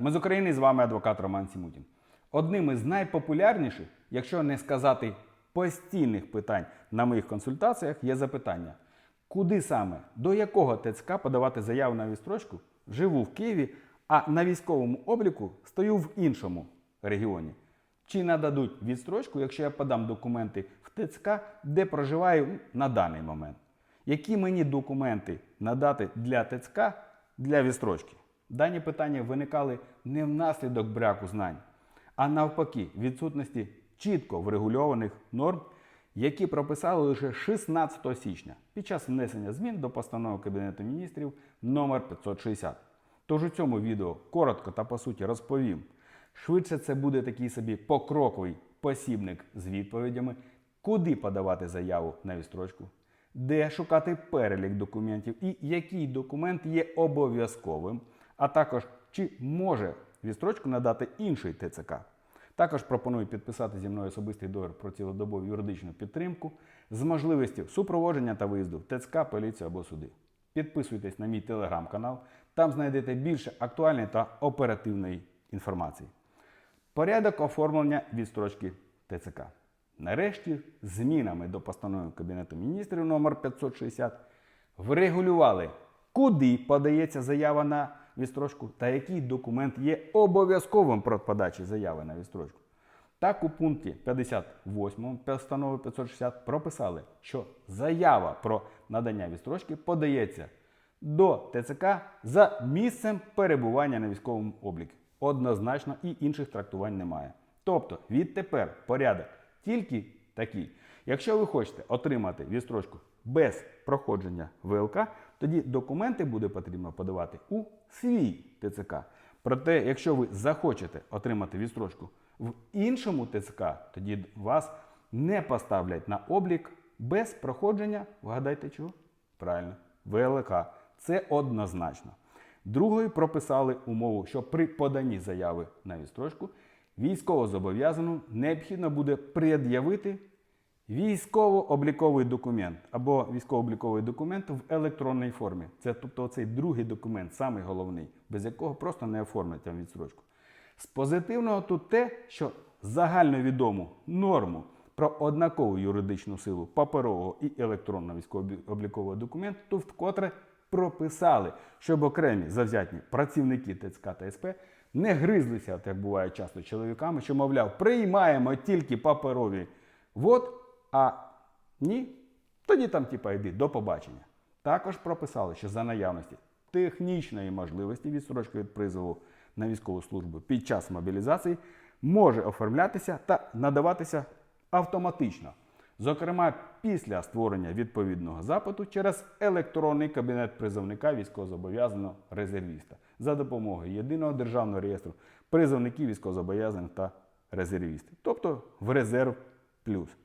Ми з України з вами адвокат Роман Сімутін. Одним із найпопулярніших, якщо не сказати постійних питань на моїх консультаціях, є запитання: куди саме, до якого ТЦК подавати заяву на відстрочку? Живу в Києві, а на військовому обліку стою в іншому регіоні. Чи нададуть відстрочку, якщо я подам документи в ТЦК, де проживаю на даний момент? Які мені документи надати для ТЦК для відстрочки? Дані питання виникали не внаслідок браку знань, а навпаки, відсутності чітко врегульованих норм, які прописали лише 16 січня під час внесення змін до постанови Кабінету міністрів номер 560. Тож у цьому відео коротко та по суті розповім. Швидше це буде такий собі покроковий посібник з відповідями, куди подавати заяву на відстрочку, де шукати перелік документів і який документ є обов'язковим, а також чи може відстрочку надати інший ТЦК. Також пропоную підписати зі мною особистий договір про цілодобову юридичну підтримку з можливістю супроводження та виїзду в ТЦК, поліцію або суди. Підписуйтесь на мій телеграм-канал, там знайдете більше актуальної та оперативної інформації. Порядок оформлення відстрочки ТЦК. Нарешті, змінами до постанови Кабінету міністрів номер 560 врегулювали, куди подається заява на відстрочку та який документ є обов'язковим про подачі заяви на відстрочку. Так, у пункті 58 постанови 560 прописали, що заява про надання відстрочки подається до ТЦК за місцем перебування на військовому обліку. Однозначно і інших трактувань немає. Тобто відтепер порядок тільки такий. Якщо ви хочете отримати відстрочку без проходження ВЛК, тоді документи буде потрібно подавати у свій ТЦК. Проте, якщо ви захочете отримати відстрочку в іншому ТЦК, тоді вас не поставлять на облік без проходження, вгадайте чого? Правильно, ВЛК. Це однозначно. Другою прописали умову, що при поданні заяви на відстрочку військовозобов'язаному необхідно буде пред'явити військово-обліковий документ або військово-обліковий документ в електронній формі. Це тобто цей другий документ, самий головний, без якого просто не оформлять там відстрочку. З позитивного тут те, що загальновідому норму про однакову юридичну силу паперового і електронного військово-облікового документу вкотре прописали, щоб окремі завзятні працівники ТЦК та СП не гризлися, як буває часто чоловіками, що, мовляв, приймаємо тільки паперові вот, а ні, тоді там, типа, йди до побачення. Також прописали, що за наявності технічної можливості відстрочки від призову на військову службу під час мобілізації може оформлятися та надаватися автоматично. Зокрема, після створення відповідного запиту через електронний кабінет призовника військовозобов'язаного резервіста за допомогою єдиного державного реєстру призовників військовозобов'язаних та резервістів, тобто в резерв плюс.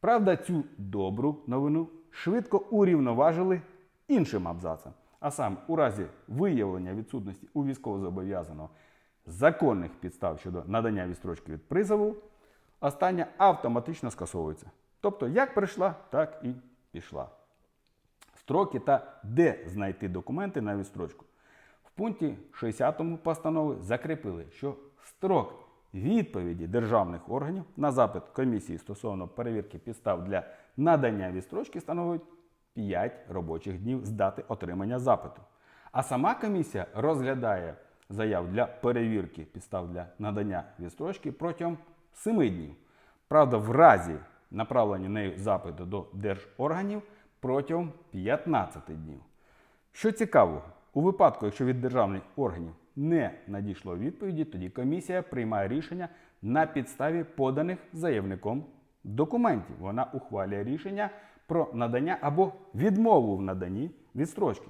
Правда, цю добру новину швидко урівноважили іншим абзацем. А саме, у разі виявлення відсутності у військовозобов'язаного законних підстав щодо надання відстрочки від призову, остання автоматично скасовується. Тобто, як прийшла, так і пішла. Строки та де знайти документи на відстрочку. В пункті 60 постанови закріпили, що строк відповіді державних органів на запит комісії стосовно перевірки підстав для надання відстрочки становить 5 робочих днів з дати отримання запиту. А сама комісія розглядає заяв для перевірки підстав для надання відстрочки протягом 7 днів. Правда, в разі направлення нею запиту до держорганів протягом 15 днів. Що цікаво, у випадку, якщо від державних органів не надійшло відповіді, тоді комісія приймає рішення на підставі поданих заявником документів. Вона ухвалює рішення про надання або відмову в наданні відстрочки.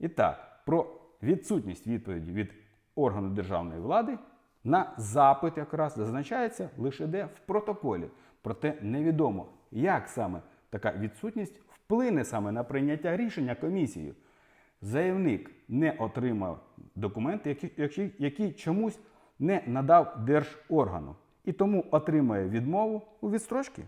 І так, про відсутність відповіді від органу державної влади на запит якраз зазначається лише де в протоколі. Проте невідомо, як саме така відсутність вплине саме на прийняття рішення комісією. Заявник не отримав документи, які, які, чомусь не надав держоргану, і тому отримає відмову у відстрочці.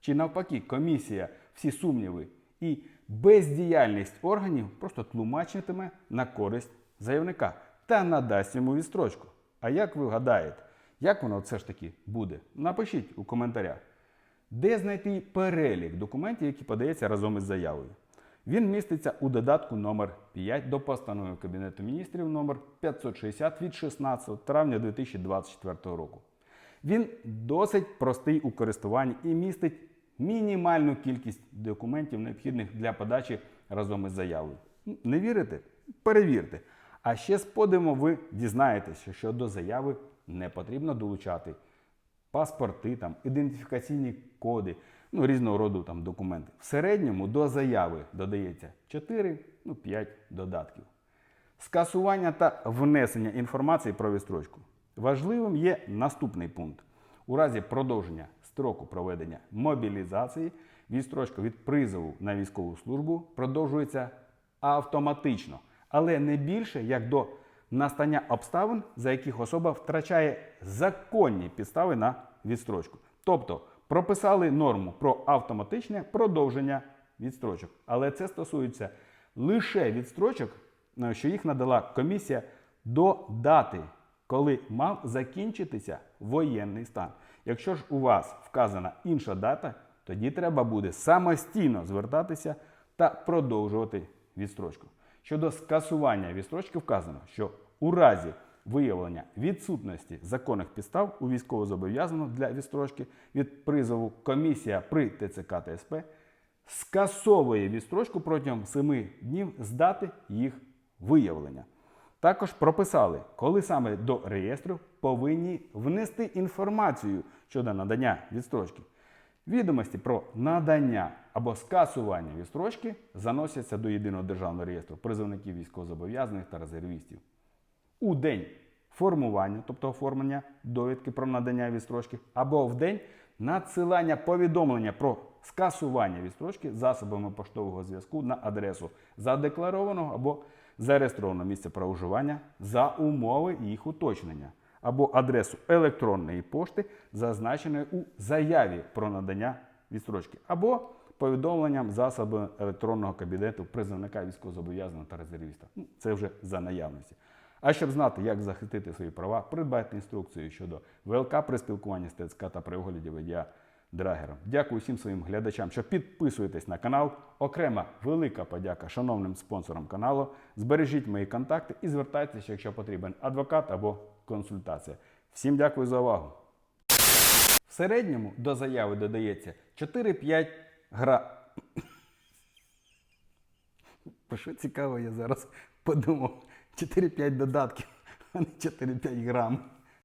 Чи навпаки, комісія всі сумніви і бездіяльність органів просто тлумачитиме на користь заявника. та надасть йому відстрочку. А як ви гадаєте, як воно все ж таки буде? Напишіть у коментарях. Де знайти перелік документів, які подається разом із заявою? Він міститься у додатку номер 5 до постанови Кабінету міністрів номер 560 від 16 травня 2024 року. Він досить простий у користуванні і містить мінімальну кількість документів, необхідних для подачі разом із заявою. Не вірите? Перевірте. А ще з подивом ви дізнаєтеся, що до заяви не потрібно долучати паспорти, там, ідентифікаційні коди, ну, різного роду там, документи. В середньому до заяви додається 4, ну, 5 додатків. Скасування та внесення інформації про відстрочку. Важливим є наступний пункт. У разі продовження строку проведення мобілізації відстрочка від призову на військову службу продовжується автоматично, але не більше як до настання обставин, за яких особа втрачає законні підстави на відстрочку. Тобто прописали норму про автоматичне продовження відстрочок. Але це стосується лише відстрочок, е, що їх надала комісія до дати, коли мав закінчитися воєнний стан. Якщо ж у вас вказана інша дата, тоді треба буде самостійно звертатися та продовжувати відстрочку. Щодо скасування відстрочки вказано, що у разі виявлення відсутності законних підстав у військовозобов'язаного для відстрочки від призову комісія при ТЦК та СП скасовує відстрочку протягом 7 днів з дати їх виявлення. Також прописали, коли саме до реєстру повинні внести інформацію щодо надання відстрочки. Відомості про надання або скасування відстрочки заносяться до єдиного державного реєстру призовників військовозобов'язаних та резервістів. У день формування, тобто оформлення довідки про надання відстрочки, або в день надсилання повідомлення про скасування відстрочки засобами поштового зв'язку на адресу задекларованого або зареєстрованого місця проживання за умови їх уточнення, або адресу електронної пошти, зазначеної у заяві про надання відстрочки, або повідомленням засобу електронного кабінету призовника військовозобов'язаного та резервіста. Ну, Це вже за наявності. А щоб знати, як захистити свої права, придбайте інструкцію щодо ВЛК при спілкуванні з ТЦК та при огляді водія драгером. Дякую всім своїм глядачам, що підписуєтесь на канал. Окрема велика подяка шановним спонсорам каналу. Збережіть мої контакти і звертайтеся, якщо потрібен адвокат або консультація. Всім дякую за увагу. В середньому до заяви додається 4-5 гра. Про що цікаво, я зараз подумав. 4-5 додатків, а не 4-5 грам.